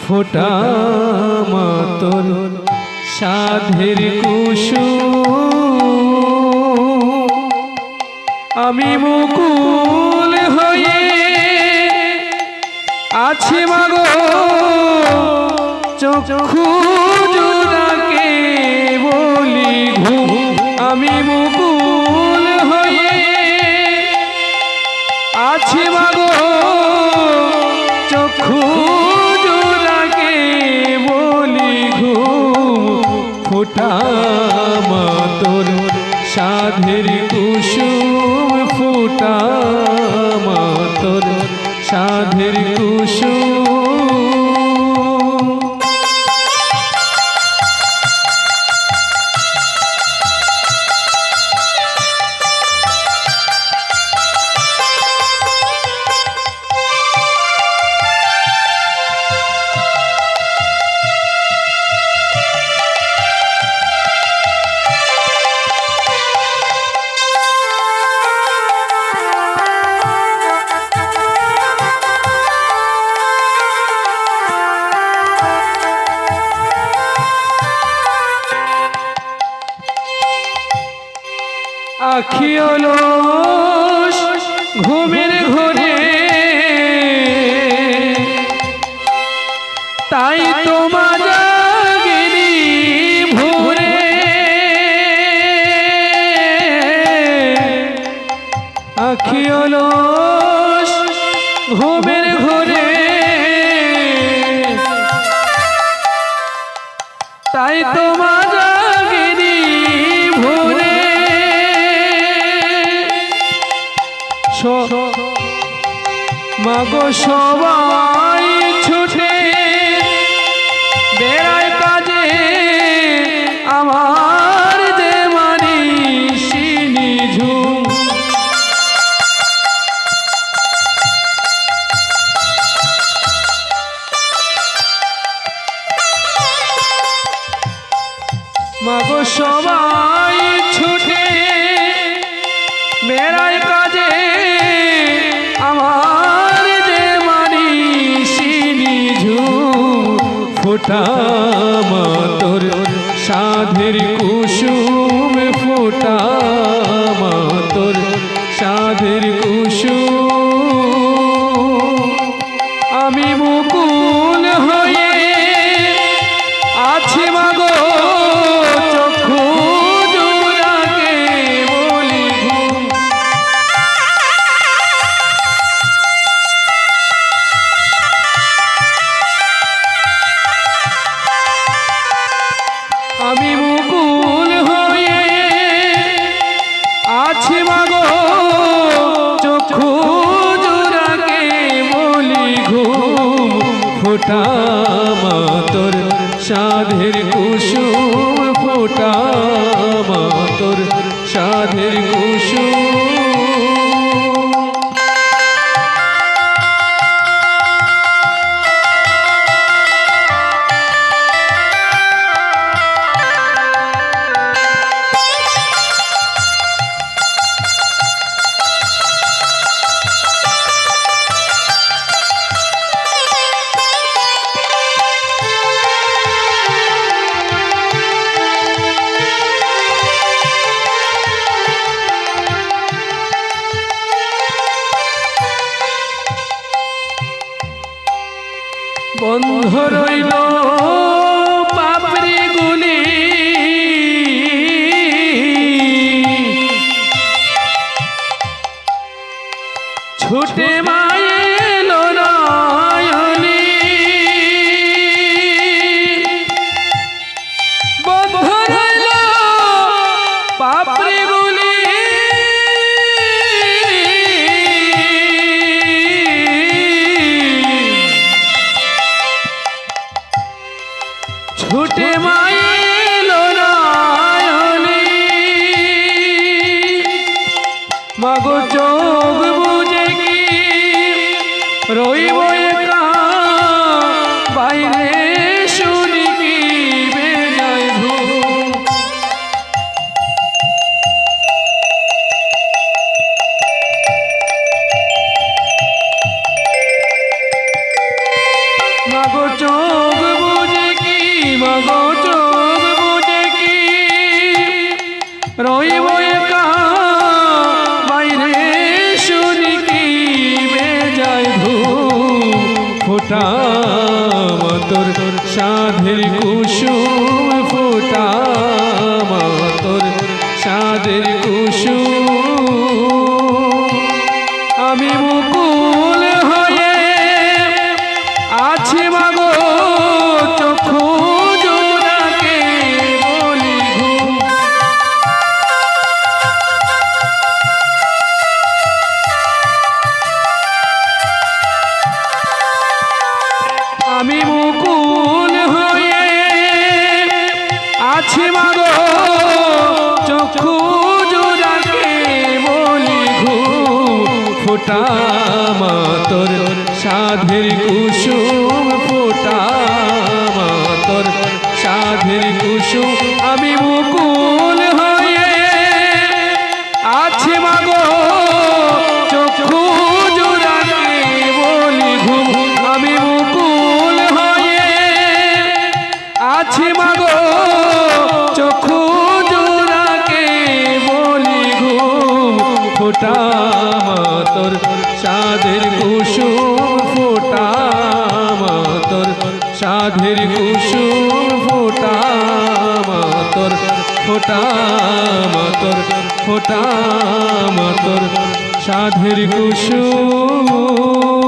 ফোটা মাতর সাধের কুসু আমি মুকুল হয়ে আছি মাগো চক্ষু ফোটা তোর সাধের কুসুম ফুটামা তোর সাধের কুসুম আখি অলস ঘুমের ঘরে। তাই তোমার ভোরে। আখি ঘরে। তাই তোমার মাগো সবাই ছুটে বেড়ায় কাজে। আমার যে মানি শিনি ঝুম মাগো সবাই ছুটে মেরাই কাজে আমার যে মানি শিনি ফোটা মাতর সাধের কুসুম ফোটা মাতর সাধের কুসুম ফোটা তোর সাধের কুসুম ফোটা তোর সাধের কুসুম বন্ধ রইল। মাগো চোখ বুঝে কি রইব বাইরে শুনি কি মাগো চোখ বুঝে কি মাগো চোখ বুঝে কি ফোটা তোর সাধের কুসুম ফোটা তোর সাধের কুসুম। আমি মুকুল হয়ে আছি মাগো। ফোটা তোর সাধের কুসুম ফোটা তোর সাধের কুসুম আমি মুকুল হয়ে আছে মাগো। চক্ষু জোড়াকে বলি ঘুম, আমি মুকুল হয়ে আছে মাগো। চক্ষু জোড়াকে বলি ঘুম ফোটা তোর সাধের কুসুম ফোটা তোর সাধের কুসুম ফোটা তোর ফোটা তোর ফোটা তোর সাধের কুসুম